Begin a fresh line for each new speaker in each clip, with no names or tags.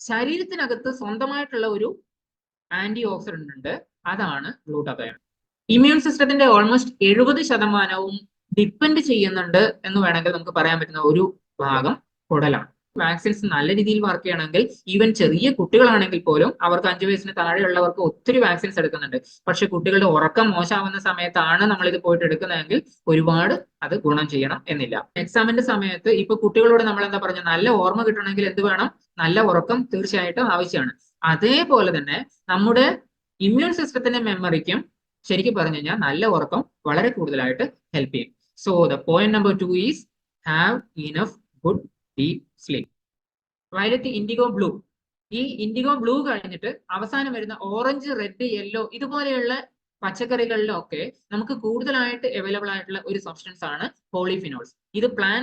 ശരീരത്തിനകത്ത് സ്വന്തമായിട്ടുള്ള ഒരു anti oxidant ഉണ്ട്. അതാണ് ഗ്ലൂട്ടതയോൺ ഇമ്മ്യൂൺ സിസ്റ്റത്തിന്റെ ഓൾമോസ്റ്റ് എഴുപത് ശതമാനവും ഡിപ്പെൻഡ് ചെയ്യുന്നുണ്ട് എന്ന് വേണമെങ്കിൽ നമുക്ക് പറയാൻ പറ്റുന്ന ഒരു ഭാഗം കുടലാണ്. വാക്സിൻസ് നല്ല രീതിയിൽ വർക്ക് ചെയ്യണമെങ്കിൽ ഈവൻ ചെറിയ കുട്ടികളാണെങ്കിൽ പോലും അവർക്ക് അഞ്ചു വയസ്സിന് താഴെയുള്ളവർക്ക് ഒത്തിരി വാക്സിൻസ് എടുക്കുന്നുണ്ട്. പക്ഷെ കുട്ടികളുടെ ഉറക്കം മോശമാവുന്ന സമയത്താണ് നമ്മൾ ഇത് പോയിട്ട് എടുക്കുന്നതെങ്കിൽ ഒരുപാട് അത് ഗുണം ചെയ്യണം എന്നില്ല. എക്സാമിന്റെ സമയത്ത് ഇപ്പൊ കുട്ടികളോട് നമ്മൾ എന്താ പറഞ്ഞ നല്ല ഓർമ്മ കിട്ടണമെങ്കിൽ എന്ത് വേണം? നല്ല ഉറക്കം തീർച്ചയായിട്ടും ആവശ്യമാണ്. അതേപോലെ തന്നെ നമ്മുടെ ഇമ്മ്യൂൺ സിസ്റ്റത്തിന്റെ മെമ്മറിക്കും ശരിക്കും പറഞ്ഞു കഴിഞ്ഞാൽ നല്ല ഉറക്കം വളരെ കൂടുതലായിട്ട് ഹെൽപ്പ് ചെയ്യും. So the point number two is have enough good deep sleep violet indigo blue. ഈ ഇൻഡിഗോ ബ്ലൂ കഴിഞ്ഞിട്ട് അവസാനം വരുന്ന ഓറഞ്ച് റെഡ് യെല്ലോ ഇതുപോലെയുള്ള പച്ചക്കറികളിലൊക്കെ നമുക്ക് കൂടുതലായിട്ട് അവൈലബിൾ ആയിട്ടുള്ള ഒരു സബ്സ്റ്റൻസ് ആണ് പോളിഫിനോൾസ് ഇത് പ്ലാൻ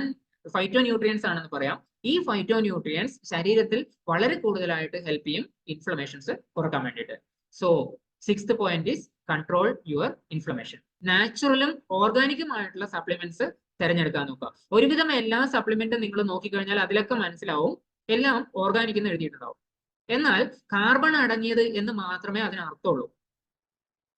ഫൈറ്റോ ന്യൂട്രിയൻസ് ആണെന്ന് പറയാം. ഈ ഫൈറ്റോ ന്യൂട്രിയൻസ് ശരീരത്തിൽ വളരെ കൂടുതലായിട്ട് ഹെൽപ്പ് ചെയ്യും ഇൻഫ്ലമേഷൻസ് കുറയ്ക്കാൻ വേണ്ടിയിട്ട്. So sixth point is control your inflammation നാച്ചുറലും ഓർഗാനിക്കും ആയിട്ടുള്ള സപ്ലിമെന്റ്സ് തിരഞ്ഞെടുക്കാൻ നോക്കുക. ഒരുവിധം എല്ലാ സപ്ലിമെന്റും നിങ്ങൾ നോക്കിക്കഴിഞ്ഞാൽ അതിലൊക്കെ മനസ്സിലാവും. എല്ലാം ഓർഗാനിക് എന്ന് എഴുതിയിട്ടുണ്ടാവും. എന്നാൽ കാർബൺ അടങ്ങിയത് എന്ന് മാത്രമേ അതിന് അർത്ഥമുള്ളൂ.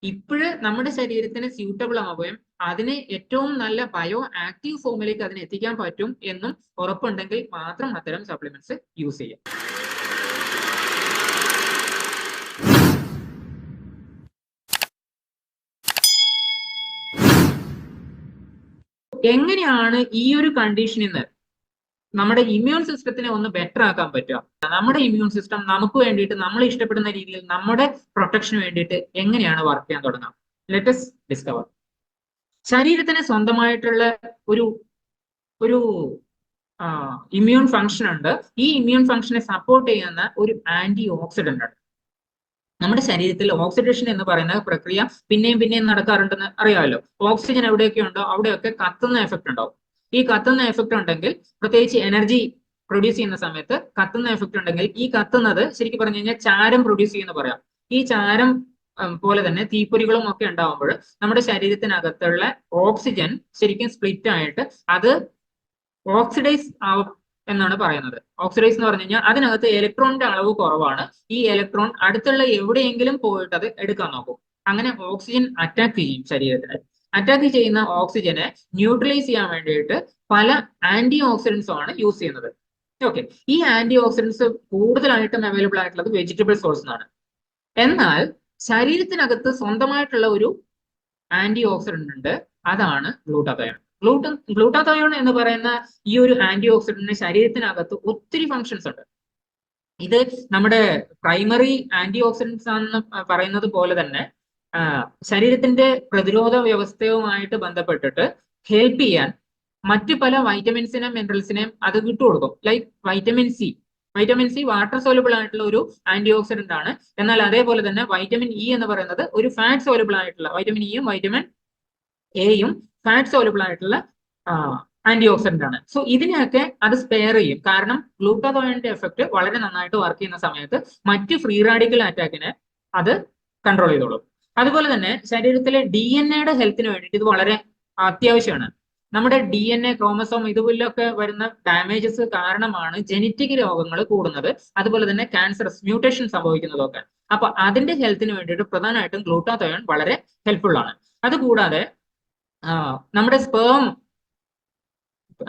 ഇപ്പോഴ് നമ്മുടെ ശരീരത്തിന് സ്യൂട്ടബിൾ ആവുകയും അതിനെ ഏറ്റവും നല്ല ബയോ ആക്റ്റീവ് ഫോമിലേക്ക് അതിനെ എത്തിക്കാൻ പറ്റും എന്നും ഉറപ്പുണ്ടെങ്കിൽ മാത്രം അത്തരം സപ്ലിമെന്റ്സ് യൂസ് ചെയ്യാം. എങ്ങനെയാണ് ഈ ഒരു കണ്ടീഷനിൽ നിന്ന് നമ്മുടെ ഇമ്മ്യൂൺ സിസ്റ്റത്തിനെ ഒന്ന് ബെറ്റർ ആക്കാൻ പറ്റുക? നമ്മുടെ ഇമ്മ്യൂൺ സിസ്റ്റം നമുക്ക് വേണ്ടിയിട്ട് നമ്മൾ ഇഷ്ടപ്പെടുന്ന രീതിയിൽ നമ്മുടെ പ്രൊട്ടക്ഷന് വേണ്ടിയിട്ട് എങ്ങനെയാണ് വർക്ക് ചെയ്യാൻ തുടങ്ങാം? ലെറ്റസ് ഡിസ്കവർ ശരീരത്തിന് സ്വന്തമായിട്ടുള്ള ഒരു ഒരു ഇമ്മ്യൂൺ ഫംഗ്ഷൻ ഉണ്ട്. ഈ ഇമ്മ്യൂൺ ഫംഗ്ഷനെ സപ്പോർട്ട് ചെയ്യുന്ന ഒരു ആന്റി ഓക്സിഡന്റ് ഉണ്ട് നമ്മുടെ ശരീരത്തിൽ ഓക്സിഡേഷൻ എന്ന് പറയുന്ന പ്രക്രിയ പിന്നെയും പിന്നെയും നടക്കാറുണ്ടെന്ന് അറിയാമല്ലോ. ഓക്സിജൻ എവിടെയൊക്കെ ഉണ്ടോ അവിടെയൊക്കെ കത്തുന്ന എഫക്ട് ഉണ്ടാവും. ഈ കത്തുന്ന എഫക്ട് ഉണ്ടെങ്കിൽ പ്രത്യേകിച്ച് എനർജി പ്രൊഡ്യൂസ് ചെയ്യുന്ന സമയത്ത് കത്തുന്ന എഫക്ട് ഉണ്ടെങ്കിൽ ഈ കത്തുന്നത് ശരിക്കും പറഞ്ഞു കഴിഞ്ഞാൽ ചാരം പ്രൊഡ്യൂസ് ചെയ്യുന്ന പറയാം. ഈ ചാരം പോലെ തന്നെ തീപ്പൊരികളും ഒക്കെ ഉണ്ടാവുമ്പോൾ നമ്മുടെ ശരീരത്തിനകത്തുള്ള ഓക്സിജൻ ശരിക്കും സ്പ്ലിറ്റ് ആയിട്ട് അത് ഓക്സിഡൈസ് എന്നാണ് പറയുന്നത്. ഓക്സിഡൈസ് എന്ന് പറഞ്ഞു കഴിഞ്ഞാൽ അതിനകത്ത് ഇലക്ട്രോണിന്റെ അളവ് കുറവാണ്. ഈ ഇലക്ട്രോൺ അടുത്തുള്ള എവിടെയെങ്കിലും പോയിട്ട് അത് എടുക്കാൻ നോക്കും. അങ്ങനെ ഓക്സിജൻ അറ്റാക്ക് ചെയ്യും ശരീരത്തിന്. അറ്റാക്ക് ചെയ്യുന്ന ഓക്സിജനെ ന്യൂട്രലൈസ് ചെയ്യാൻ വേണ്ടിയിട്ട് പല ആന്റി ഓക്സിഡൻസും ആണ് യൂസ് ചെയ്യുന്നത്. ഓക്കെ ഈ ആന്റി ഓക്സിഡൻസ് കൂടുതലായിട്ടും അവൈലബിൾ ആയിട്ടുള്ളത് വെജിറ്റബിൾ സോഴ്സ് ആണ് എന്നാൽ ശരീരത്തിനകത്ത് സ്വന്തമായിട്ടുള്ള ഒരു ആന്റി ഓക്സിഡന്റ് ഉണ്ട്. അതാണ് ഗ്ലൂട്ടാതയോൺ ഗ്ലൂട്ട ഗ്ലൂട്ടാതയോൺ എന്ന് പറയുന്ന ഈ ഒരു ആന്റി ഓക്സിഡന്റിന് ശരീരത്തിനകത്ത് ഒത്തിരി ഫങ്ഷൻസ് ഉണ്ട്. ഇത് നമ്മുടെ പ്രൈമറി ആന്റി ഓക്സിഡൻസ് ആണെന്ന് പറയുന്നത് പോലെ തന്നെ ശരീരത്തിന്റെ പ്രതിരോധ വ്യവസ്ഥയുമായിട്ട് ബന്ധപ്പെട്ടിട്ട് ഹെൽപ്പ് ചെയ്യാൻ മറ്റു പല വൈറ്റമിൻസിനെയും മിനറൽസിനെയും അത് വിട്ടുകൊടുക്കും. Like vitamin C vitamin C water soluble ആയിട്ടുള്ള ഒരു ആന്റി ഓക്സിഡന്റ് ആണ്. എന്നാൽ അതേപോലെ തന്നെ വൈറ്റമിൻ ഇ എന്ന് പറയുന്നത് ഒരു ഫാറ്റ് സോലബിൾ ആയിട്ടുള്ള വൈറ്റമിൻ ഇയും വൈറ്റമിൻ എയും ഫാറ്റ് സോലബിൾ ആയിട്ടുള്ള ആന്റി ഓക്സിഡന്റ് ആണ്. സോ ഇതിനെയൊക്കെ അത് സ്പെയർ ചെയ്യും. കാരണം ഗ്ലൂക്കോതോയിന്റെ എഫക്ട് വളരെ നന്നായിട്ട് വർക്ക് ചെയ്യുന്ന സമയത്ത് മറ്റ് ഫ്രീ റാഡിക്കൽ അറ്റാക്കിനെ അത് കൺട്രോൾ ചെയ്തോളും. അതുപോലെ തന്നെ ശരീരത്തിലെ ഡി എൻ എയുടെ ഹെൽത്തിന് വേണ്ടിയിട്ട് ഇത് വളരെ അത്യാവശ്യമാണ്. നമ്മുടെ ഡി എൻ എ ക്രോമസോം ഇതുപോലൊക്കെ വരുന്ന ഡാമേജസ് കാരണമാണ് ജനറ്റിക് രോഗങ്ങൾ കൂടുന്നത്. അതുപോലെ തന്നെ ക്യാൻസർ മ്യൂട്ടേഷൻ സംഭവിക്കുന്നതൊക്കെ. അപ്പൊ അതിന്റെ ഹെൽത്തിന് വേണ്ടിയിട്ട് പ്രധാനമായിട്ടും ഗ്ലൂട്ടാതയോൺ വളരെ ഹെൽപ്ഫുൾ ആണ്. അതുകൂടാതെ നമ്മുടെ സ്പേം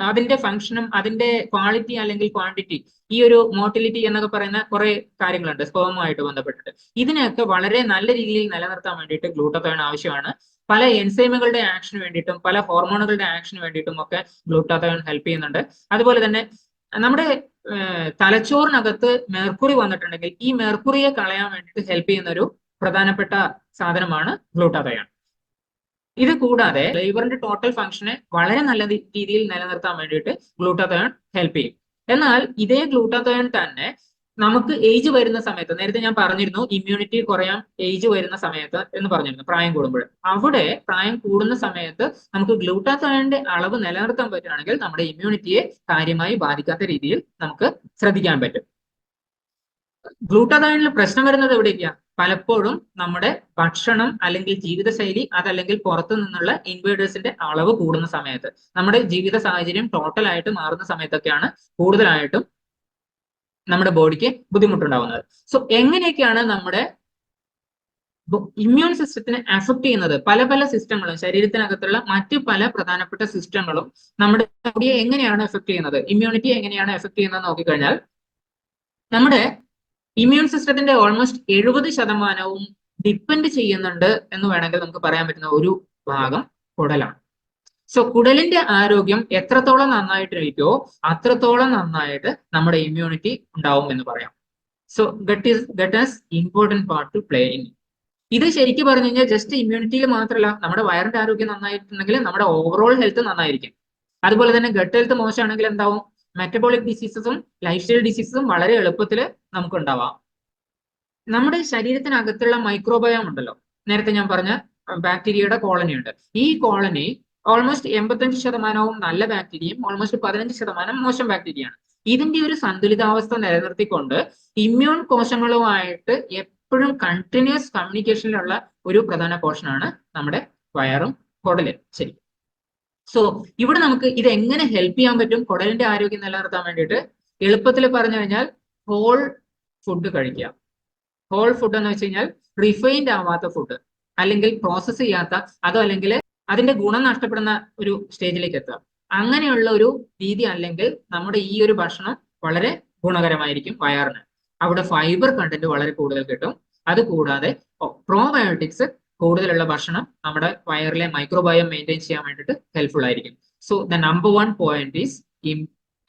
അതിന്റെ ഫംഗ്ഷനും അതിന്റെ ക്വാളിറ്റി അല്ലെങ്കിൽ ക്വാണ്ടിറ്റി ഈ ഒരു മോട്ടിലിറ്റി എന്നൊക്കെ പറയുന്ന കുറെ കാര്യങ്ങളുണ്ട് സ്പേമുമായിട്ട് ബന്ധപ്പെട്ടിട്ട്. ഇതിനെയൊക്കെ വളരെ നല്ല രീതിയിൽ നിലനിർത്താൻ വേണ്ടിയിട്ട് ഗ്ലൂട്ടത്തോൺ ആവശ്യമാണ്. പല എൻസൈമുകളുടെ ആക്ഷന് വേണ്ടിയിട്ടും പല ഹോർമോണുകളുടെ ആക്ഷന് വേണ്ടിയിട്ടും ഒക്കെ ഗ്ലൂട്ടാത്തോൺ ഹെൽപ്പ് ചെയ്യുന്നുണ്ട്. അതുപോലെ തന്നെ നമ്മുടെ തലച്ചോറിനകത്ത് മെർക്കുറി വന്നിട്ടുണ്ടെങ്കിൽ ഈ മെർക്കുറിയെ കളയാൻ വേണ്ടിയിട്ട് ഹെൽപ്പ് ചെയ്യുന്ന ഒരു പ്രധാനപ്പെട്ട സാധനമാണ് ഗ്ലൂട്ടാതയോൺ ഇത് കൂടാതെ ലൈവറിന്റെ ടോട്ടൽ ഫംഗ്ഷനെ വളരെ നല്ല രീതിയിൽ നിലനിർത്താൻ വേണ്ടിയിട്ട് ഗ്ലൂട്ടാതയോൺ ഹെൽപ്പ് ചെയ്യും. എന്നാൽ ഇതേ ഗ്ലൂട്ടാതയോൺ തന്നെ നമുക്ക് ഏജ് വരുന്ന സമയത്ത് നേരത്തെ ഞാൻ പറഞ്ഞിരുന്നു ഇമ്മ്യൂണിറ്റി കുറയാൻ ഏജ് വരുന്ന സമയത്ത് എന്ന് പറഞ്ഞിരുന്നു പ്രായം കൂടുമ്പോൾ. അവിടെ പ്രായം കൂടുന്ന സമയത്ത് നമുക്ക് ഗ്ലൂട്ടാതയോണിന്റെ അളവ് നിലനിർത്താൻ പറ്റുകയാണെങ്കിൽ നമ്മുടെ ഇമ്മ്യൂണിറ്റിയെ കാര്യമായി ബാധിക്കാത്ത രീതിയിൽ നമുക്ക് ശ്രദ്ധിക്കാൻ പറ്റും. ഗ്ലൂട്ടാതയോണിൽ പ്രശ്നം വരുന്നത് എവിടേക്കാ? പലപ്പോഴും നമ്മുടെ ഭക്ഷണം അല്ലെങ്കിൽ ജീവിതശൈലി അതല്ലെങ്കിൽ പുറത്തു നിന്നുള്ള ഇൻവേഡേഴ്സിന്റെ അളവ് കൂടുന്ന സമയത്ത് നമ്മുടെ ജീവിത സാഹചര്യം ടോട്ടലായിട്ട് മാറുന്ന സമയത്തൊക്കെയാണ് കൂടുതലായിട്ടും നമ്മുടെ ബോഡിക്ക് ബുദ്ധിമുട്ടുണ്ടാവുന്നത്. സോ എങ്ങനെയൊക്കെയാണ് നമ്മുടെ ഇമ്മ്യൂൺ സിസ്റ്റത്തിനെ അഫക്ട് ചെയ്യുന്നത്? പല പല സിസ്റ്റങ്ങളും ശരീരത്തിനകത്തുള്ള മറ്റ് പല പ്രധാനപ്പെട്ട സിസ്റ്റങ്ങളും നമ്മുടെ ബോഡിയെ എങ്ങനെയാണ് എഫക്ട് ചെയ്യുന്നത്? ഇമ്മ്യൂണിറ്റി എങ്ങനെയാണ് എഫക്ട് ചെയ്യുന്നത് നോക്കിക്കഴിഞ്ഞാൽ നമ്മുടെ ഇമ്മ്യൂൺ സിസ്റ്റത്തിന്റെ ഓൾമോസ്റ്റ് എഴുപത് ശതമാനവും ഡിപ്പെൻഡ് ചെയ്യുന്നുണ്ട് എന്ന് വേണമെങ്കിൽ നമുക്ക് പറയാൻ പറ്റുന്ന ഒരു ഭാഗം കുടലാണ്. സോ കുടലിന്റെ ആരോഗ്യം എത്രത്തോളം നന്നായിട്ടിരിക്കുമോ അത്രത്തോളം നന്നായിട്ട് നമ്മുടെ ഇമ്മ്യൂണിറ്റി ഉണ്ടാവും എന്ന് പറയാം. So gut is gut as important part to play in ഇത് ശരിക്കും പറഞ്ഞു കഴിഞ്ഞാൽ ജസ്റ്റ് ഇമ്മ്യൂണിറ്റിയിൽ മാത്രമല്ല നമ്മുടെ വയറിന്റെ ആരോഗ്യം നന്നായിട്ടുണ്ടെങ്കിൽ നമ്മുടെ ഓവറോൾ ഹെൽത്ത് നന്നായിരിക്കും. അതുപോലെ തന്നെ ഗട്ട് ഹെൽത്ത് മോശമാണെങ്കിൽ എന്താവും? മെറ്റബോളിക് ഡിസീസസും ലൈഫ് സ്റ്റൈൽ ഡിസീസസും വളരെ എളുപ്പത്തിൽ നമുക്ക് ഉണ്ടാവാം നമ്മുടെ ശരീരത്തിനകത്തുള്ള മൈക്രോബയോം ഉണ്ടല്ലോ. നേരത്തെ ഞാൻ പറഞ്ഞ ബാക്ടീരിയയുടെ കോളനി ഉണ്ട്. ഈ കോളനി ഓൾമോസ്റ്റ് എൺപത്തഞ്ച് ശതമാനവും നല്ല ബാക്ടീരിയയും ഓൾമോസ്റ്റ് പതിനഞ്ച് ശതമാനം മോശം ബാക്ടീരിയയാണ് ഇതിന്റെ ഒരു സന്തുലിതാവസ്ഥ നിലനിർത്തിക്കൊണ്ട് ഇമ്മ്യൂൺ കോശങ്ങളുമായിട്ട് എപ്പോഴും കണ്ടിന്യൂസ് കമ്മ്യൂണിക്കേഷനിലുള്ള ഒരു പ്രധാന പോർഷനാണ് നമ്മുടെ വയറും കുടലും ശരി. സോ ഇവിടെ നമുക്ക് ഇത് എങ്ങനെ ഹെൽപ്പ് ചെയ്യാൻ പറ്റും? കുടലിന്റെ ആരോഗ്യം നിലനിർത്താൻ വേണ്ടിയിട്ട് എളുപ്പത്തിൽ പറഞ്ഞു കഴിഞ്ഞാൽ ഹോൾ ഫുഡ് കഴിക്കുക. ഹോൾ ഫുഡ് എന്ന് വെച്ച് കഴിഞ്ഞാൽ റിഫൈൻഡ് ആവാത്ത ഫുഡ് അല്ലെങ്കിൽ പ്രോസസ്സ് ചെയ്യാത്ത അതോ അല്ലെങ്കിൽ അതിന്റെ ഗുണം നഷ്ടപ്പെടുന്ന ഒരു സ്റ്റേജിലേക്ക് എത്തുക. അങ്ങനെയുള്ള ഒരു രീതി അല്ലെങ്കിൽ നമ്മുടെ ഈ ഒരു ഭക്ഷണം വളരെ ഗുണകരമായിരിക്കും വയറിന്. അവിടെ ഫൈബർ കണ്ടന്റ് വളരെ കൂടുതൽ കിട്ടും. അതുകൂടാതെ പ്രോബയോട്ടിക്സ് കൂടുതലുള്ള ഭക്ഷണം നമ്മുടെ വയറിലെ മൈക്രോബയോം മെയിന്റെയിൻ ചെയ്യാൻ വേണ്ടിയിട്ട് ഹെൽപ്ഫുൾ ആയിരിക്കും. So the number one point is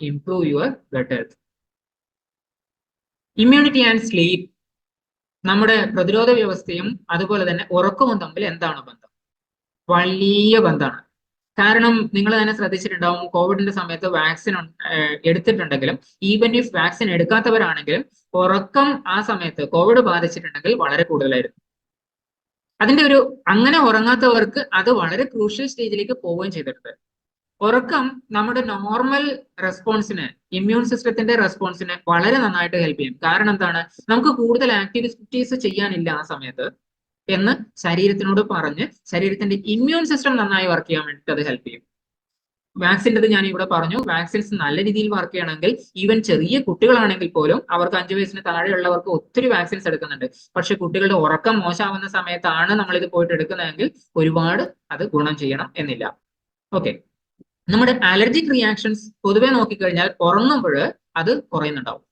improve your gut health immunity and sleep നമ്മുടെ പ്രതിരോധ വ്യവസ്ഥയും അതുപോലെ തന്നെ ഉറക്കവും തമ്മിൽ എന്താണ് ബന്ധം? വലിയ ബന്ധമാണ്. കാരണം നിങ്ങൾ തന്നെ ശ്രദ്ധിച്ചിട്ടുണ്ടാവും കോവിഡിന്റെ സമയത്ത് വാക്സിൻ എടുത്തിട്ടുണ്ടെങ്കിലും ഈവൻ ഇഫ് വാക്സിൻ എടുക്കാത്തവരാണെങ്കിലും ഉറക്കം ആ സമയത്ത് കോവിഡ് ബാധിച്ചിട്ടുണ്ടെങ്കിൽ വളരെ കൂടുതലായിരുന്നു. അതിന്റെ ഒരു അങ്ങനെ ഉറങ്ങാത്തവർക്ക് അത് വളരെ ക്രൂഷ്യൽ സ്റ്റേജിലേക്ക് പോവുകയും ചെയ്തിട്ടുണ്ട്. ഉറക്കം നമ്മുടെ നോർമൽ റെസ്പോൺസിന് ഇമ്മ്യൂൺ സിസ്റ്റത്തിന്റെ റെസ്പോൺസിന് വളരെ നന്നായിട്ട് ഹെൽപ്പ് ചെയ്യും. കാരണം എന്താണ്? നമുക്ക് കൂടുതൽ ആക്ടിവിറ്റീസ് ചെയ്യാനില്ല ആ സമയത്ത് എന്ന് ശരീരത്തിനോട് പറഞ്ഞ് ശരീരത്തിന്റെ ഇമ്മ്യൂൺ സിസ്റ്റം നന്നായി വർക്ക് ചെയ്യാൻ വേണ്ടിയിട്ട് അത് ഹെൽപ്പ് ചെയ്യും. വാക്സിന്റെ ഞാൻ ഇവിടെ പറഞ്ഞു. വാക്സിൻസ് നല്ല രീതിയിൽ വർക്ക് ചെയ്യണമെങ്കിൽ ഈവൻ ചെറിയ കുട്ടികളാണെങ്കിൽ പോലും അവർക്ക് അഞ്ചു വയസ്സിന് താഴെയുള്ളവർക്ക് ഒത്തിരി വാക്സിൻസ് എടുക്കുന്നുണ്ട്. പക്ഷെ കുട്ടികളുടെ ഉറക്കം മോശമാവുന്ന സമയത്താണ് നമ്മൾ ഇത് പോയിട്ട് എടുക്കുന്നതെങ്കിൽ ഒരുപാട് അത് ഗുണം ചെയ്യണം എന്നില്ല. ഓക്കെ നമ്മുടെ അലർജിക് റിയാക്ഷൻസ് പൊതുവെ നോക്കിക്കഴിഞ്ഞാൽ ഉറങ്ങുമ്പോൾ അത് കുറയുന്നുണ്ടാവും.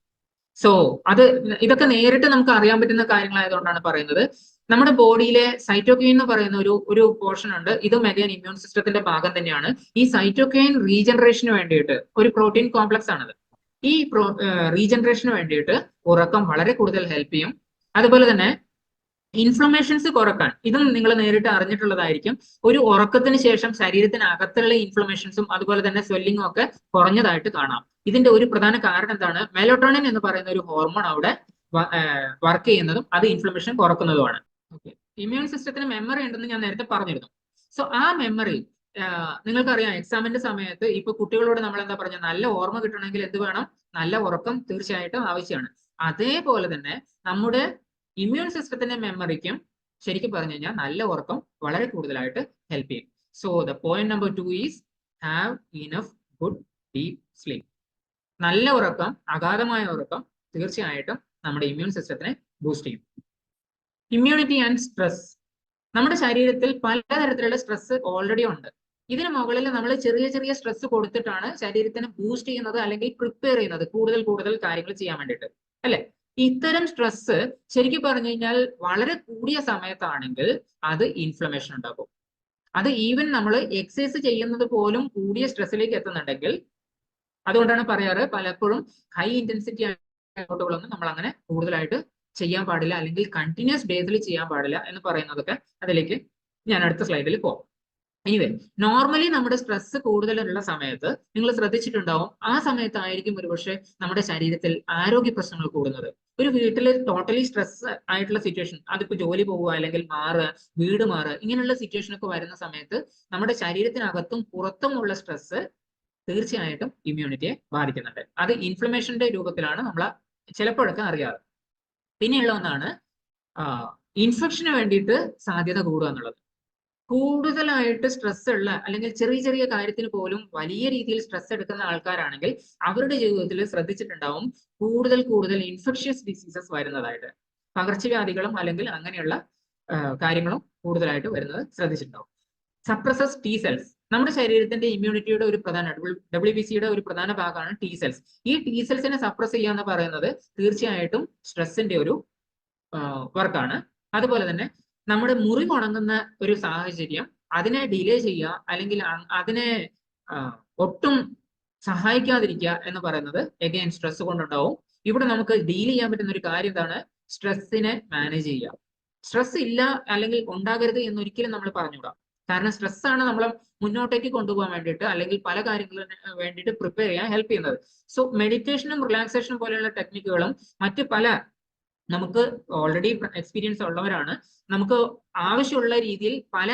സോ അത് ഇതൊക്കെ നേരിട്ട് നമുക്ക് അറിയാൻ പറ്റുന്ന കാര്യങ്ങളായതുകൊണ്ടാണ് പറയുന്നത്. നമ്മുടെ ബോഡിയിലെ സൈറ്റോകൈൻ എന്ന് പറയുന്ന ഒരു ഒരു പോർഷൻ ഉണ്ട്. ഇത് അഗൈൻ ഇമ്മ്യൂൺ സിസ്റ്റത്തിന്റെ ഭാഗം തന്നെയാണ്. ഈ സൈറ്റോകൈൻ റീജനറേഷന് വേണ്ടിയിട്ട് ഒരു പ്രോട്ടീൻ കോംപ്ലക്സ് ആണത്. ഈ പ്രോ റീജനറേഷന് വേണ്ടിയിട്ട് ഉറക്കം വളരെ കൂടുതൽ ഹെൽപ്പ് ചെയ്യും. അതുപോലെ തന്നെ ഇൻഫ്ലമേഷൻസ് കുറയ്ക്കാൻ. ഇതും നിങ്ങൾ നേരിട്ട് അറിഞ്ഞിട്ടുള്ളതായിരിക്കും. ഒരു ഉറക്കത്തിന് ശേഷം ശരീരത്തിനകത്തുള്ള ഇൻഫ്ലമേഷൻസും അതുപോലെ തന്നെ സ്വെല്ലിങ്ങും ഒക്കെ കുറഞ്ഞതായിട്ട് കാണാം. ഇതിന്റെ ഒരു പ്രധാന കാരണം എന്താണ്? മെലോട്ടോണിൻ എന്ന് പറയുന്ന ഒരു ഹോർമോൺ അവിടെ വർക്ക് ചെയ്യുന്നതും അത് ഇൻഫ്ലമേഷൻ കുറക്കുന്നതുമാണ്. ഓക്കെ ഇമ്മ്യൂൺ സിസ്റ്റത്തിന് മെമ്മറി ഉണ്ടെന്ന് ഞാൻ നേരത്തെ പറഞ്ഞിരുന്നു. സോ ആ മെമ്മറി നിങ്ങൾക്കറിയാം എക്സാമിന്റെ സമയത്ത് ഇപ്പൊ കുട്ടികളോട് നമ്മൾ എന്താ പറഞ്ഞ? നല്ല ഓർമ്മ കിട്ടണമെങ്കിൽ എന്ത് വേണം? നല്ല ഉറക്കം തീർച്ചയായിട്ടും ആവശ്യമാണ്. അതേപോലെ തന്നെ നമ്മുടെ ഇമ്മ്യൂൺ സിസ്റ്റത്തിന്റെ മെമ്മറിക്കും ശരിക്കും പറഞ്ഞു കഴിഞ്ഞാൽ നല്ല ഉറക്കം വളരെ കൂടുതലായിട്ട് ഹെൽപ്പ് ചെയ്യും. So the point number two is have enough good deep sleep നല്ല ഉറക്കം അഗാധമായ ഉറക്കം തീർച്ചയായിട്ടും നമ്മുടെ ഇമ്മ്യൂൺ സിസ്റ്റത്തിനെ ബൂസ്റ്റ് ചെയ്യും. ഇമ്മ്യൂണിറ്റി ആൻഡ് സ്ട്രെസ് നമ്മുടെ ശരീരത്തിൽ പലതരത്തിലുള്ള സ്ട്രെസ് ഓൾറെഡി ഉണ്ട്. ഇതിന് മുകളിൽ നമ്മൾ ചെറിയ ചെറിയ സ്ട്രെസ് കൊടുത്തിട്ടാണ് ശരീരത്തിന് ബൂസ്റ്റ് ചെയ്യുന്നത് അല്ലെങ്കിൽ പ്രിപ്പയർ ചെയ്യുന്നത് കൂടുതൽ കൂടുതൽ കാര്യങ്ങൾ ചെയ്യാൻ വേണ്ടിയിട്ട്. അല്ലെ? ഇത്തരം സ്ട്രെസ് ശരിക്കും പറഞ്ഞു കഴിഞ്ഞാൽ വളരെ കൂടിയ സമയത്താണെങ്കിൽ അത് ഇൻഫ്ലമേഷൻ ഉണ്ടാക്കും അത് ഈവൻ നമ്മൾ എക്സസൈസ് ചെയ്യുന്നത് പോലും കൂടിയ സ്ട്രെസ്സിലേക്ക് എത്തുന്നുണ്ടെങ്കിൽ അതുകൊണ്ടാണ് പറയാറ് പലപ്പോഴും ഹൈ ഇന്റൻസിറ്റി ആയിട്ടുള്ള നമ്മൾ അങ്ങനെ കൂടുതലായിട്ട് ചെയ്യാൻ പാടില്ല അല്ലെങ്കിൽ കണ്ടിന്യൂസ് ബേസിൽ ചെയ്യാൻ പാടില്ല എന്ന് പറയുന്നതൊക്കെ അതിലേക്ക് ഞാൻ അടുത്ത സ്ലൈഡിൽ പോകും എനിവേ നോർമലി നമ്മുടെ സ്ട്രെസ് കൂടുതലുള്ള സമയത്ത് നിങ്ങൾ ശ്രദ്ധിച്ചിട്ടുണ്ടാവും ആ സമയത്തായിരിക്കും ഒരുപക്ഷെ നമ്മുടെ ശരീരത്തിൽ ആരോഗ്യ പ്രശ്നങ്ങൾ കൂടുന്നത്. ഒരു വീട്ടിൽ ടോട്ടലി സ്ട്രെസ് ആയിട്ടുള്ള സിറ്റുവേഷൻ അതിപ്പോ ജോലി പോവുക അല്ലെങ്കിൽ മാറുക വീട് മാറുക ഇങ്ങനെയുള്ള സിറ്റുവേഷൻ ഒക്കെ വരുന്ന സമയത്ത് നമ്മുടെ ശരീരത്തിനകത്തും പുറത്തുമുള്ള സ്ട്രെസ് തീർച്ചയായിട്ടും ഇമ്മ്യൂണിറ്റിയെ ബാധിക്കുന്നുണ്ട്. അത് ഇൻഫ്ലമേഷന്റെ രൂപത്തിലാണ് നമ്മൾ ചിലപ്പോഴൊക്കെ അറിയാറ്. പിന്നെയുള്ള ഒന്നാണ് ഇൻഫെക്ഷന് വേണ്ടിയിട്ട് സാധ്യത കൂടുക എന്നുള്ളത്. കൂടുതലായിട്ട് സ്ട്രെസ് ഉള്ള അല്ലെങ്കിൽ ചെറിയ ചെറിയ കാര്യത്തിന് പോലും വലിയ രീതിയിൽ സ്ട്രെസ് എടുക്കുന്ന ആൾക്കാരാണെങ്കിൽ അവരുടെ ജീവിതത്തിൽ ശ്രദ്ധിച്ചിട്ടുണ്ടാവും കൂടുതൽ കൂടുതൽ ഇൻഫെക്ഷ്യസ് ഡിസീസസ് വരുന്നതായിട്ട്. പകർച്ചവ്യാധികളും അല്ലെങ്കിൽ അങ്ങനെയുള്ള കാര്യങ്ങളും കൂടുതലായിട്ട് വരുന്നത് ശ്രദ്ധിച്ചിട്ടുണ്ടാവും. സപ്രസസ് ടി സെൽസ് നമ്മുടെ ശരീരത്തിന്റെ ഇമ്മ്യൂണിറ്റിയുടെ ഒരു പ്രധാന ഡബ്ല്യു ബി സിയുടെ ഒരു പ്രധാന ഭാഗമാണ് ടി സെൽസ് ഈ ടി സെൽസിനെ സപ്രസ് ചെയ്യുക എന്ന് പറയുന്നത് തീർച്ചയായിട്ടും സ്ട്രെസ്സിന്റെ ഒരു വർക്കാണ് അതുപോലെ തന്നെ നമ്മുടെ മുറി ഉണങ്ങുന്ന ഒരു സാഹചര്യം അതിനെ ഡിലേ ചെയ്യുക അല്ലെങ്കിൽ അതിനെ ഒട്ടും സഹായിക്കാതിരിക്കുക എന്ന് പറയുന്നത് എഗെയിൻ സ്ട്രെസ് കൊണ്ടുണ്ടാവും. ഇവിടെ നമുക്ക് ഡീൽ ചെയ്യാൻ പറ്റുന്ന ഒരു കാര്യം എന്താണ്? സ്ട്രെസ്സിനെ മാനേജ് ചെയ്യുക. സ്ട്രെസ് ഇല്ല അല്ലെങ്കിൽ ഉണ്ടാകരുത് എന്നൊരിക്കലും നമ്മൾ പറഞ്ഞുകൂടാ. കാരണം സ്ട്രെസ് ആണ് നമ്മളെ മുന്നോട്ടേക്ക് കൊണ്ടുപോകാൻ വേണ്ടിയിട്ട് അല്ലെങ്കിൽ പല കാര്യങ്ങളും വേണ്ടിയിട്ട് പ്രിപ്പയർ ചെയ്യാൻ ഹെൽപ്പ് ചെയ്യുന്നത്. സോ മെഡിറ്റേഷനും റിലാക്സേഷനും പോലെയുള്ള ടെക്നിക്കുകളും മറ്റ് പല നമുക്ക് ഓൾറെഡി എക്സ്പീരിയൻസ് ഉള്ളവരാണ്. നമുക്ക് ആവശ്യമുള്ള രീതിയിൽ പല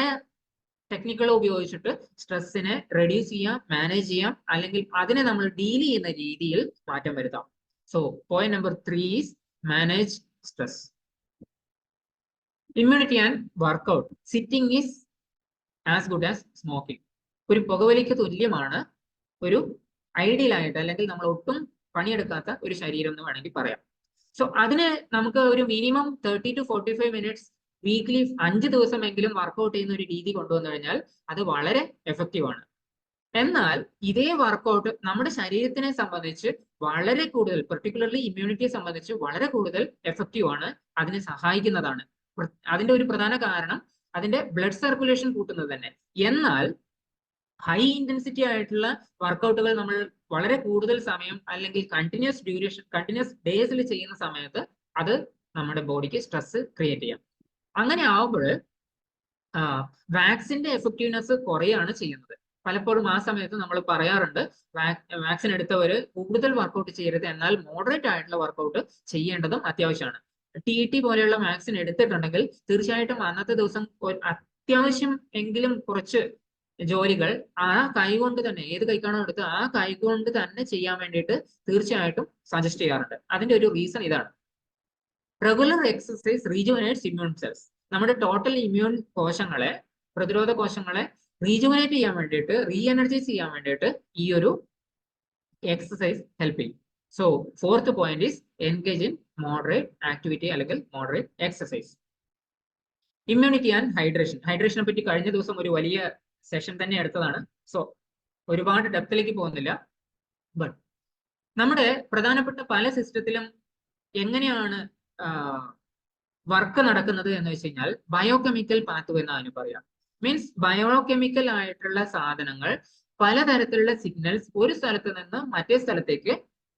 ടെക്നിക്കുകൾ ഉപയോഗിച്ചിട്ട് സ്ട്രെസ്സിനെ റെഡ്യൂസ് ചെയ്യാം മാനേജ് ചെയ്യാം അല്ലെങ്കിൽ അതിനെ നമ്മൾ ഡീൽ ചെയ്യുന്ന രീതിയിൽ മാറ്റം വരുത്താം. So point number three is manage stress immunity and workout sitting is as good as smoking ഒരു പുകവലിക്ക് തുല്യമാണ് ഒരു ഐഡിയൽ ആയിട്ട് അല്ലെങ്കിൽ നമ്മൾ ഒട്ടും പണിയെടുക്കാത്ത ഒരു ശരീരം എന്ന് വേണമെങ്കിൽ പറയാം. സോ അതിന് നമുക്ക് ഒരു minimum thirty to forty five minutes weekly അഞ്ച് ദിവസമെങ്കിലും വർക്കൗട്ട് ചെയ്യുന്ന ഒരു രീതി കൊണ്ടുവന്നു കഴിഞ്ഞാൽ അത് വളരെ എഫക്റ്റീവ് ആണ്. എന്നാൽ ഇതേ വർക്കൗട്ട് നമ്മുടെ ശരീരത്തിനെ സംബന്ധിച്ച് വളരെ കൂടുതൽ പെർട്ടിക്കുലർലി ഇമ്മ്യൂണിറ്റിയെ സംബന്ധിച്ച് വളരെ കൂടുതൽ എഫക്റ്റീവ് ആണ് അതിനെ സഹായിക്കുന്നതാണ്. അതിന്റെ ഒരു പ്രധാന കാരണം അതിന്റെ ബ്ലഡ് സർക്കുലേഷൻ കൂട്ടുന്നത് തന്നെ. എന്നാൽ ഹൈ ഇന്റൻസിറ്റി ആയിട്ടുള്ള വർക്കൗട്ടുകൾ നമ്മൾ വളരെ കൂടുതൽ സമയം അല്ലെങ്കിൽ കണ്ടിന്യൂസ് ഡ്യൂറേഷൻ കണ്ടിന്യൂസ് ഡേയ്സിൽ ചെയ്യുന്ന സമയത്ത് അത് നമ്മുടെ ബോഡിക്ക് സ്ട്രെസ് ക്രിയേറ്റ് ചെയ്യാം. അങ്ങനെ ആവുമ്പോൾ വാക്സിന്റെ എഫക്റ്റീവ്നെസ് കുറയാണ് ചെയ്യുന്നത്. പലപ്പോഴും ആ സമയത്ത് നമ്മൾ പറയാറുണ്ട് വാക്സിൻ എടുത്തവർ കൂടുതൽ വർക്കൗട്ട് ചെയ്യരുത് എന്നാൽ മോഡറേറ്റ് ആയിട്ടുള്ള വർക്കൗട്ട് ചെയ്യേണ്ടതും അത്യാവശ്യമാണ്. ടി ടി പോലെയുള്ള വാക്സിൻ എടുത്തിട്ടുണ്ടെങ്കിൽ തീർച്ചയായിട്ടും അന്നത്തെ ദിവസം അത്യാവശ്യം എങ്കിലും കുറച്ച് ജോലികൾ ആ കൈ കൊണ്ട് തന്നെ ഏത് കൈക്കാണോ എടുത്ത് ആ കൈ കൊണ്ട് തന്നെ ചെയ്യാൻ വേണ്ടിയിട്ട് തീർച്ചയായിട്ടും സജസ്റ്റ് ചെയ്യാറുണ്ട്. അതിന്റെ ഒരു റീസൺ ഇതാണ്. Regular exercise rejuvenates immune cells നമ്മുടെ ടോട്ടൽ ഇമ്മ്യൂൺ കോശങ്ങളെ പ്രതിരോധ കോശങ്ങളെ റീജുവനേറ്റ് ചെയ്യാൻ വേണ്ടിയിട്ട് റീ എനർജൈസ് ചെയ്യാൻ വേണ്ടിയിട്ട് ഈ ഒരു എക്സസൈസ് ഹെൽപ്പ് ചെയ്യും. So fourth point is engage in moderate activity അല്ലെങ്കിൽ moderate exercise immunity and hydration ഹൈഡ്രേഷനെ പറ്റി കഴിഞ്ഞ ദിവസം ഒരു വലിയ സെഷൻ തന്നെ എടുത്തതാണ്. സോ ഒരുപാട് ഡെപ്തിലേക്ക് പോകുന്നില്ല. ബട്ട് നമ്മുടെ പ്രധാനപ്പെട്ട പല സിസ്റ്റത്തിലും എങ്ങനെയാണ് വർക്ക് നടക്കുന്നത് എന്ന് വെച്ച് കഴിഞ്ഞാൽ ബയോകെമിക്കൽ പാത്ത് എന്നാണ് പറയാം. മീൻസ് ബയോകെമിക്കൽ ആയിട്ടുള്ള സാധനങ്ങൾ പലതരത്തിലുള്ള സിഗ്നൽസ് ഒരു സ്ഥലത്ത് നിന്ന് മറ്റേ സ്ഥലത്തേക്ക്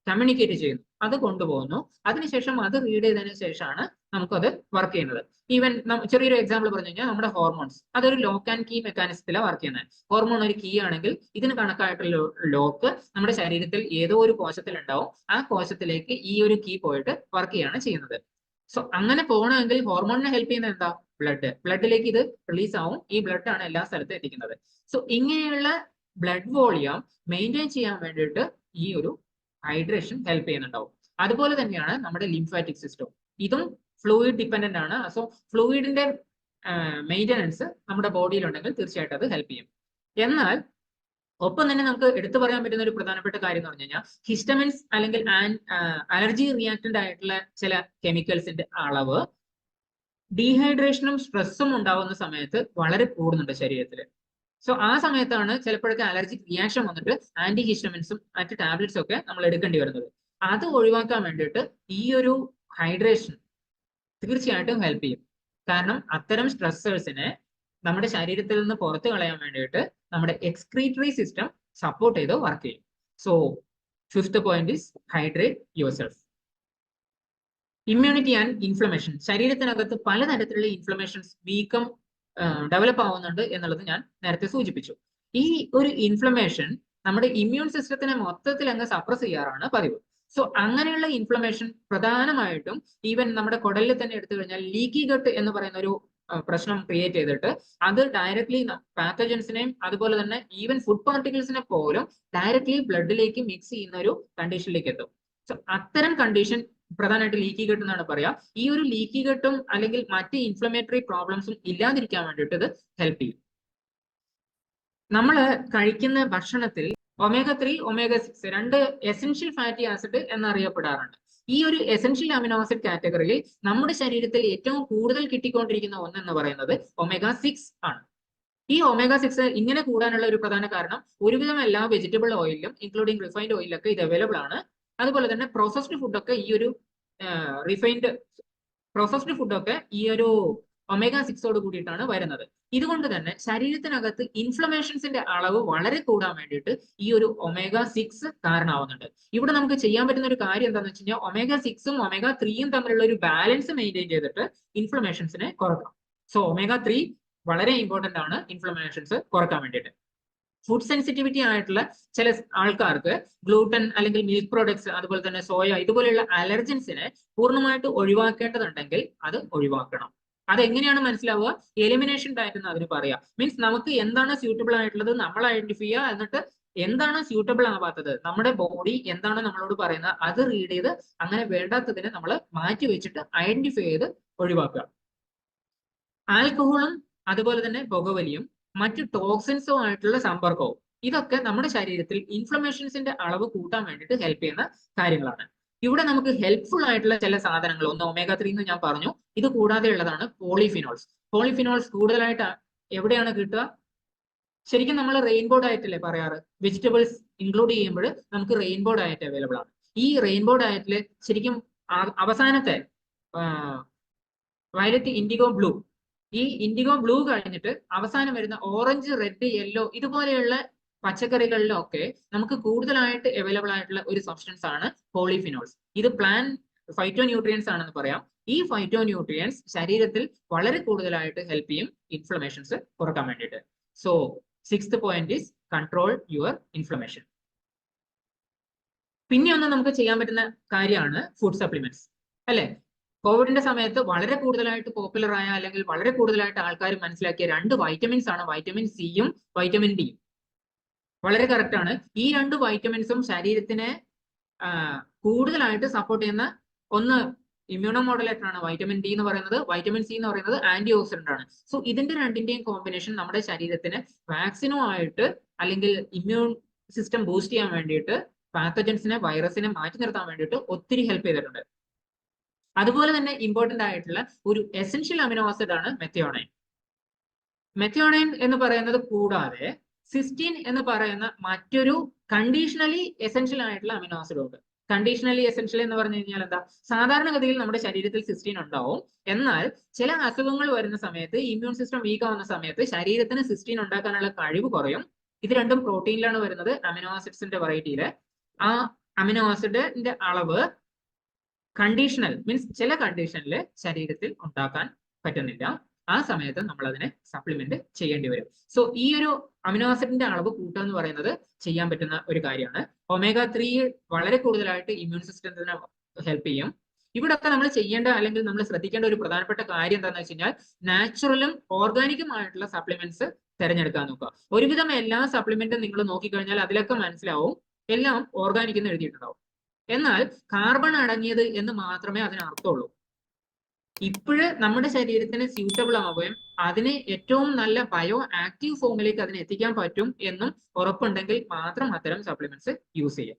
കമ്മ്യൂണിക്കേറ്റ് ചെയ്യുന്നു. അത് കൊണ്ടുപോകുന്നു. അതിനുശേഷം അത് റീഡ് ചെയ്തതിനു ശേഷമാണ് നമുക്കത് വർക്ക് ചെയ്യുന്നത്. ഈവൻ ചെറിയൊരു എക്സാമ്പിൾ പറഞ്ഞു കഴിഞ്ഞാൽ നമ്മുടെ ഹോർമോൺസ് അതൊരു ലോക്ക് ആൻഡ് കീ മെക്കാനിസത്തിലാണ് വർക്ക് ചെയ്യുന്നത്. ഹോർമോൺ ഒരു കീ ആണെങ്കിൽ ഇതിന് കണക്കായിട്ടുള്ള ലോക്ക് നമ്മുടെ ശരീരത്തിൽ ഏതോ ഒരു കോശത്തിൽ ഉണ്ടാവും ആ കോശത്തിലേക്ക് ഈ ഒരു കീ പോയിട്ട് വർക്ക് ചെയ്യാണ് ചെയ്യുന്നത്. സോ അങ്ങനെ പോകണമെങ്കിൽ ഹോർമോണിനെ ഹെൽപ്പ് ചെയ്യുന്നത് എന്താ? ബ്ലഡ് ബ്ലഡിലേക്ക് ഇത് റിലീസ് ആവും. ഈ ബ്ലഡ് ആണ് എല്ലാ സ്ഥലത്തും എത്തിക്കുന്നത്. സോ ഇങ്ങനെയുള്ള ബ്ലഡ് വോളിയം മെയിന്റെയിൻ ചെയ്യാൻ വേണ്ടിയിട്ട് ഈ ഒരു ഹൈഡ്രേഷൻ ഹെൽപ്പ് ചെയ്യുന്നുണ്ടാവും. അതുപോലെ തന്നെയാണ് നമ്മുടെ ലിംഫാറ്റിക് സിസ്റ്റം ഇതും ഫ്ലൂയിഡ് ഡിപ്പെൻഡന്റ് ആണ്. സോ ഫ്ലൂയിഡിന്റെ മെയിന്റനൻസ് നമ്മുടെ ബോഡിയിൽ ഉണ്ടെങ്കിൽ തീർച്ചയായിട്ടും അത് ഹെൽപ്പ് ചെയ്യും. എന്നാൽ ഒപ്പം തന്നെ നമുക്ക് എടുത്തു പറയാൻ പറ്റുന്ന ഒരു പ്രധാനപ്പെട്ട കാര്യം എന്ന് പറഞ്ഞു കഴിഞ്ഞാൽ ഹിസ്റ്റമിൻസ് അല്ലെങ്കിൽ അലർജി റിയാക്റ്റന്റ് ആയിട്ടുള്ള ചില കെമിക്കൽസിന്റെ അളവ് ഡീഹൈഡ്രേഷനും സ്ട്രെസ്സും ഉണ്ടാവുന്ന സമയത്ത് വളരെ കൂടുന്നുണ്ട് ശരീരത്തിൽ സോ ആ സമയത്താണ് ചിലപ്പോഴൊക്കെ അലർജിക് റിയാക്ഷൻ വന്നിട്ട് ആന്റി ഹിസ്റ്റമിൻസും മറ്റ് ടാബ്ലറ്റ്സും ഒക്കെ നമ്മൾ എടുക്കേണ്ടി വരുന്നത്. അത് ഒഴിവാക്കാൻ വേണ്ടിയിട്ട് ഈ ഒരു ഹൈഡ്രേഷൻ തീർച്ചയായിട്ടും ഹെൽപ്പ് ചെയ്യും. കാരണം അത്തരം സ്ട്രെസ്സേഴ്സിനെ നമ്മുടെ ശരീരത്തിൽ നിന്ന് പുറത്തു കളയാൻ വേണ്ടിയിട്ട് നമ്മുടെ എക്സ്ക്രീറ്ററി സിസ്റ്റം സപ്പോർട്ട് ചെയ്ത് വർക്ക് ചെയ്യും. So fifth point is hydrate yourself immunity and inflammation ശരീരത്തിനകത്ത് പലതരത്തിലുള്ള ഇൻഫ്ലമേഷൻസ് വീക്കം ഡെവലപ്പ് ആവുന്നുണ്ട് എന്നുള്ളത് ഞാൻ നേരത്തെ സൂചിപ്പിച്ചു. ഈ ഒരു ഇൻഫ്ലമേഷൻ നമ്മുടെ ഇമ്മ്യൂൺ സിസ്റ്റത്തിനെ മൊത്തത്തിൽ അങ്ങ് സപ്രസ് ചെയ്യാറാണ് പതിവ്. സോ അങ്ങനെയുള്ള ഇൻഫ്ലമേഷൻ പ്രധാനമായിട്ടും ഈവൻ നമ്മുടെ കുടലിൽ തന്നെ എടുത്തു കഴിഞ്ഞാൽ ലീക്കി ഗട്ട് എന്ന് പറയുന്ന ഒരു പ്രശ്നം ക്രിയേറ്റ് ചെയ്തിട്ട് അത് ഡയറക്ട്ലി പാത്തജൻസിനെയും അതുപോലെ തന്നെ ഈവൻ ഫുഡ് പാർട്ടിക്കിൾസിനെ പോലും ഡയറക്ട്ലി ബ്ലഡിലേക്ക് മിക്സ് ചെയ്യുന്ന ഒരു കണ്ടീഷനിലേക്ക് എത്തും. സോ അത്തരം കണ്ടീഷൻ പ്രധാനമായിട്ട് ലീക്കി ഘട്ടം എന്നാണ് പറയാ. ഈ ഒരു ലീക്കി ഗട്ടും അല്ലെങ്കിൽ മറ്റ് ഇൻഫ്ലമേറ്ററി പ്രോബ്ലംസും ഇല്ലാതിരിക്കാൻ വേണ്ടിയിട്ട് ഇത് ഹെൽപ്പ് ചെയ്യും. നമ്മൾ കഴിക്കുന്ന ഭക്ഷണത്തിൽ ഒമേഗ ത്രീ ഒമേഗ സിക്സ് രണ്ട് എസെൻഷ്യൽ ഫാറ്റി ആസിഡ് എന്നറിയപ്പെടാറുണ്ട്. ഈ ഒരു എസെൻഷ്യൽ അമിനോ ആസിഡ് കാറ്റഗറിയിൽ നമ്മുടെ ശരീരത്തിൽ ഏറ്റവും കൂടുതൽ കിട്ടിക്കൊണ്ടിരിക്കുന്ന ഒന്നെന്ന് പറയുന്നത് ഒമേഗ സിക്സ് ആണ്. ഈ ഒമേഗ സിക്സ് ഇങ്ങനെ കൂടാനുള്ള ഒരു പ്രധാന കാരണം ഒരുവിധം എല്ലാ വെജിറ്റബിൾ ഓയിലും ഇൻക്ലൂഡിംഗ് റിഫൈൻഡ് ഓയിലൊക്കെ ഇത് അവൈലബിൾ ആണ്. അതുപോലെ തന്നെ പ്രോസസ്ഡ് ഫുഡൊക്കെ ഈ ഒരു റിഫൈൻഡ് പ്രോസസ്ഡ് ഫുഡൊക്കെ ഈ ഒരു ഒമേഗ സിക്സോട് കൂടിയിട്ടാണ് വരുന്നത്. ഇതുകൊണ്ട് തന്നെ ശരീരത്തിനകത്ത് ഇൻഫ്ലമേഷൻസിന്റെ അളവ് വളരെ കൂടാൻ വേണ്ടിയിട്ട് ഈ ഒരു ഒമേഗ സിക്സ് കാരണമാവുന്നുണ്ട്. ഇവിടെ നമുക്ക് ചെയ്യാൻ പറ്റുന്ന ഒരു കാര്യം എന്താണെന്ന് വെച്ച് കഴിഞ്ഞാൽ ഒമേഗ സിക്സും ഒമേഗ ത്രീയും തമ്മിലുള്ള ഒരു ബാലൻസ് മെയിന്റെയിൻ ചെയ്തിട്ട് ഇൻഫ്ലമേഷൻസിനെ കുറക്കാം സോ ഒമേഗ ത്രീ വളരെ ഇമ്പോർട്ടന്റ് ആണ് ഇൻഫ്ലമേഷൻസ് കുറയ്ക്കാൻ വേണ്ടിയിട്ട്. ഫുഡ് സെൻസിറ്റിവിറ്റി ആയിട്ടുള്ള ചില ആൾക്കാർക്ക് ഗ്ലൂട്ടൻ അല്ലെങ്കിൽ മിൽക്ക് പ്രോഡക്ട്സ് അതുപോലെ തന്നെ സോയ ഇതുപോലെയുള്ള അലർജൻസിനെ പൂർണമായിട്ട് ഒഴിവാക്കേണ്ടതുണ്ടെങ്കിൽ അത് ഒഴിവാക്കണം. അതെങ്ങനെയാണ് മനസ്സിലാവുക? എലിമിനേഷൻ ഡയറ്റ് എന്ന് അതിന് പറയാം. മീൻസ് നമുക്ക് എന്താണ് സ്യൂട്ടബിൾ ആയിട്ടുള്ളത് നമ്മൾ ഐഡന്റിഫൈ ചെയ്യുക എന്നിട്ട് എന്താണ് സ്യൂട്ടബിൾ ആവാത്തത്? നമ്മുടെ ബോഡി എന്താണ് നമ്മളോട് പറയുന്നത്? അത് റീഡ് ചെയ്ത് അങ്ങനെ വേണ്ടാത്തതിനെ നമ്മൾ മാറ്റി വെച്ചിട്ട് ഐഡന്റിഫൈ ചെയ്ത് ഒഴിവാക്കുക. ആൽക്കഹോളും അതുപോലെ തന്നെ പുകവലിയും മറ്റു ടോക്സിൻസും ആയിട്ടുള്ള സമ്പർക്കവും. ഇതൊക്കെ നമ്മുടെ ശരീരത്തിൽ ഇൻഫ്ലമേഷൻസിന്റെ അളവ് കൂട്ടാൻ വേണ്ടിയിട്ട് ഹെൽപ്പ് ചെയ്യുന്ന കാര്യങ്ങളാണ്. ഇവിടെ നമുക്ക് ഹെൽപ്ഫുൾ ആയിട്ടുള്ള ചില സാധനങ്ങൾ ഒന്ന് ഒമേഗ ത്രീ എന്ന് ഞാൻ പറഞ്ഞു. ഇത് കൂടാതെ ഉള്ളതാണ് പോളിഫിനോൾസ് പോളിഫിനോൾസ് കൂടുതലായിട്ട് എവിടെയാണ് കിട്ടുക? ശരിക്കും നമ്മൾ റെയിൻബോ ഡയറ്റ് അല്ലേ പറയാറ്? വെജിറ്റബിൾസ് ഇൻക്ലൂഡ് ചെയ്യുമ്പോൾ നമുക്ക് റെയിൻബോ ഡയറ്റ് അവൈലബിൾ ആണ്. ഈ റെയിൻബോ ഡയറ്റിൽ ശരിക്കും അവസാനത്തെ വയലറ്റ് ഇൻഡിഗോ ബ്ലൂ ഈ ഇൻഡിഗോ ബ്ലൂ കഴിഞ്ഞിട്ട് അവസാനം വരുന്ന ഓറഞ്ച് റെഡ് യെല്ലോ ഇതുപോലെയുള്ള പച്ചക്കറികളിലൊക്കെ നമുക്ക് കൂടുതലായിട്ട് അവൈലബിൾ ആയിട്ടുള്ള ഒരു സബ്സ്റ്റൻസ് ആണ് പോളിഫിനോൾസ് ഇത് പ്ലാൻ ഫൈറ്റോ ന്യൂട്രിയൻസ് ആണെന്ന് പറയാം. ഈ ഫൈറ്റോ ന്യൂട്രിയൻസ് ശരീരത്തിൽ വളരെ കൂടുതലായിട്ട് ഹെൽപ്പ് ചെയ്യും ഇൻഫ്ലമേഷൻസ് കുറയ്ക്കാൻ വേണ്ടിയിട്ട്. So six point is control your inflammation പിന്നെ ഒന്ന് നമുക്ക് ചെയ്യാൻ പറ്റുന്ന കാര്യമാണ് ഫുഡ് സപ്ലിമെന്റ്സ് അല്ലെ? കോവിഡിന്റെ സമയത്ത് വളരെ കൂടുതലായിട്ട് പോപ്പുലർ ആയ അല്ലെങ്കിൽ വളരെ കൂടുതലായിട്ട് ആൾക്കാർ മനസ്സിലാക്കിയ രണ്ട് വൈറ്റമിൻസ് ആണ് വൈറ്റമിൻ സിയും വൈറ്റമിൻ ഡിയും വളരെ കറക്റ്റ് ആണ്. ഈ രണ്ട് വൈറ്റമിൻസും ശരീരത്തിനെ കൂടുതലായിട്ട് സപ്പോർട്ട് ചെയ്യുന്ന ഒന്ന് ഇമ്മ്യൂണോ മോഡലേറ്റർ ആണ് വൈറ്റമിൻ ഡി എന്ന് പറയുന്നത്. വൈറ്റമിൻ സി എന്ന് പറയുന്നത് ആന്റി ഓക്സിഡന്റ് ആണ്. സോ ഇതിന്റെ രണ്ടിന്റെയും കോമ്പിനേഷൻ നമ്മുടെ ശരീരത്തിന് വാക്സിനോ ആയിട്ട് അല്ലെങ്കിൽ ഇമ്മ്യൂൺ സിസ്റ്റം ബൂസ്റ്റ് ചെയ്യാൻ വേണ്ടിയിട്ട് പാത്തജൻസിനെ വൈറസിനെ മാറ്റി നിർത്താൻ വേണ്ടിയിട്ട് ഒത്തിരി ഹെൽപ്പ് ചെയ്തിട്ടുണ്ട്. അതുപോലെ തന്നെ ഇമ്പോർട്ടന്റ് ആയിട്ടുള്ള ഒരു എസെൻഷ്യൽ അമിനോ ആസിഡ് ആണ് മെത്തിയോണൈൻ മെത്തിയോണൈൻ എന്ന് പറയുന്നത് കൂടാതെ സിസ്റ്റീൻ എന്ന് പറയുന്ന മറ്റൊരു കണ്ടീഷണലി എസെൻഷ്യൽ ആയിട്ടുള്ള അമിനോ ആസിഡ് ഉണ്ട്. കണ്ടീഷണലി എസെൻഷ്യൽ എന്ന് പറഞ്ഞു കഴിഞ്ഞാൽ എന്താ? സാധാരണഗതിയിൽ നമ്മുടെ ശരീരത്തിൽ സിസ്റ്റീൻ ഉണ്ടാവും. എന്നാൽ ചില അസുഖങ്ങൾ വരുന്ന സമയത്ത് ഇമ്മ്യൂൺ സിസ്റ്റം വീക്ക് ആവുന്ന സമയത്ത് ശരീരത്തിന് സിസ്റ്റീൻ ഉണ്ടാക്കാനുള്ള കഴിവ് കുറയും. ഇത് രണ്ടും പ്രോട്ടീനിലാണ് വരുന്നത് അമിനോ ആസിഡ്സിന്റെ വെറൈറ്റിയിൽ ആ അമിനോ ആസിഡിന്റെ അളവ് കണ്ടീഷണൽ മീൻസ് ചില കണ്ടീഷനിൽ ശരീരത്തിൽ ഉണ്ടാക്കാൻ പറ്റുന്നില്ല. ആ സമയത്ത് നമ്മൾ അതിനെ സപ്ലിമെന്റ് ചെയ്യേണ്ടി വരും. സോ ഈ ഒരു അമിനോ ആസിഡിന്റെ അളവ് കൂട്ടുക എന്ന് പറയുന്നത് ചെയ്യാൻ പറ്റുന്ന ഒരു കാര്യമാണ്. ഒമേഗ ത്രീ വളരെ കൂടുതലായിട്ട് ഇമ്മ്യൂൺ സിസ്റ്റത്തിനെ ഹെൽപ്പ് ചെയ്യും. ഇവിടൊക്കെ നമ്മൾ ചെയ്യേണ്ട അല്ലെങ്കിൽ നമ്മൾ ശ്രദ്ധിക്കേണ്ട ഒരു പ്രധാനപ്പെട്ട കാര്യം എന്താണെന്ന് വെച്ച് കഴിഞ്ഞാൽ നാച്ചുറലും ഓർഗാനിക്കും ആയിട്ടുള്ള സപ്ലിമെന്റ്സ് തിരഞ്ഞെടുക്കാൻ നോക്കുക. ഒരുവിധം എല്ലാ സപ്ലിമെന്റും നിങ്ങൾ നോക്കിക്കഴിഞ്ഞാൽ അതിലൊക്കെ മനസ്സിലാവും. എല്ലാം ഓർഗാനിക് എന്ന് എഴുതിയിട്ടുണ്ടാവും. എന്നാൽ കാർബൺ അടങ്ങിയത് എന്ന് മാത്രമേ അതിന് അർത്ഥമുള്ളൂ. ഇപ്പോഴ് നമ്മുടെ ശരീരത്തിന് സ്യൂട്ടബിൾ ആവുകയും അതിനെ ഏറ്റവും നല്ല ബയോ ആക്റ്റീവ് ഫോമിലേക്ക് അതിനെ എത്തിക്കാൻ പറ്റും എന്നും ഉറപ്പുണ്ടെങ്കിൽ മാത്രം അത്തരം സപ്ലിമെന്റ്സ് യൂസ് ചെയ്യാം.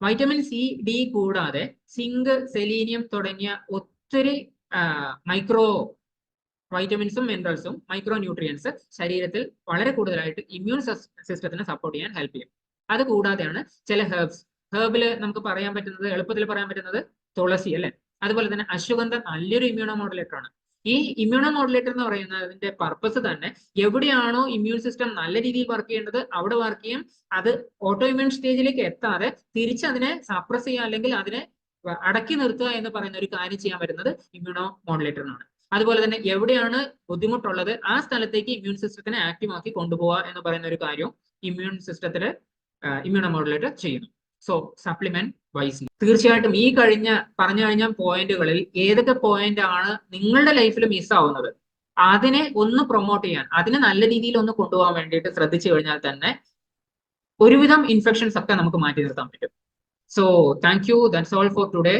വൈറ്റമിൻ സി ഡി കൂടാതെ സിങ്ക് സെലീനിയം തുടങ്ങിയ ഒത്തിരി മൈക്രോ വൈറ്റമിൻസും മിനറൽസും മൈക്രോ ന്യൂട്രിയൻസ് ശരീരത്തിൽ വളരെ കൂടുതലായിട്ട് ഇമ്മ്യൂൺ സിസ്റ്റത്തിനെ സപ്പോർട്ട് ചെയ്യാൻ ഹെൽപ്പ് ചെയ്യും. അത് കൂടാതെയാണ് ചില ഹെർബ്സ് ഹെർബിൽ നമുക്ക് പറയാൻ പറ്റുന്നത് എളുപ്പത്തിൽ പറയാൻ പറ്റുന്നത് തുളസി അല്ലെ? അതുപോലെ തന്നെ അശ്വഗന്ധ നല്ലൊരു ഇമ്മ്യൂണോ മോഡുലേറ്റർ ആണ്. ഈ ഇമ്മ്യൂണോ മോഡുലേറ്റർ എന്ന് പറയുന്നതിന്റെ പർപ്പസ് തന്നെ എവിടെയാണോ ഇമ്മ്യൂൺ സിസ്റ്റം നല്ല രീതിയിൽ വർക്ക് ചെയ്യേണ്ടത് അവിടെ വർക്ക് ചെയ്യും. അത് ഓട്ടോ ഇമ്മ്യൂൺ സ്റ്റേജിലേക്ക് എത്താതെ തിരിച്ച് അതിനെ സപ്രസ് ചെയ്യുക അല്ലെങ്കിൽ അതിനെ അടക്കി നിർത്തുക എന്ന് പറയുന്ന ഒരു കാര്യം ചെയ്യാൻ പറ്റുന്നത് ഇമ്മ്യൂണോ മോഡുലേറ്ററിനാണ് അതുപോലെ തന്നെ എവിടെയാണ് ബുദ്ധിമുട്ടുള്ളത് ആ സ്ഥലത്തേക്ക് ഇമ്മ്യൂൺ സിസ്റ്റത്തിനെ ആക്റ്റീവ് ആക്കി കൊണ്ടുപോവുക എന്ന് പറയുന്ന ഒരു കാര്യവും ഇമ്മ്യൂൺ സിസ്റ്റത്തിൽ ഇമ്മ്യൂണോ മോഡുലേറ്റർ ചെയ്യുന്നു. സോ സപ്ലിമെന്റ് വൈസ് തീർച്ചയായിട്ടും ഈ കഴിഞ്ഞ പറഞ്ഞു കഴിഞ്ഞ പോയിന്റുകളിൽ ഏതൊക്കെ പോയിന്റ് ആണ് നിങ്ങളുടെ ലൈഫിൽ മിസ് ആവുന്നത്? അതിനെ ഒന്ന് പ്രൊമോട്ട് ചെയ്യാൻ അതിനെ നല്ല രീതിയിൽ ഒന്ന് കൊണ്ടുപോകാൻ വേണ്ടിയിട്ട് ശ്രദ്ധിച്ചു കഴിഞ്ഞാൽ തന്നെ ഒരുവിധം ഇൻഫെക്ഷൻസ് ഒക്കെ നമുക്ക് മാറ്റി നിർത്താൻ പറ്റും. So thank you that's all for today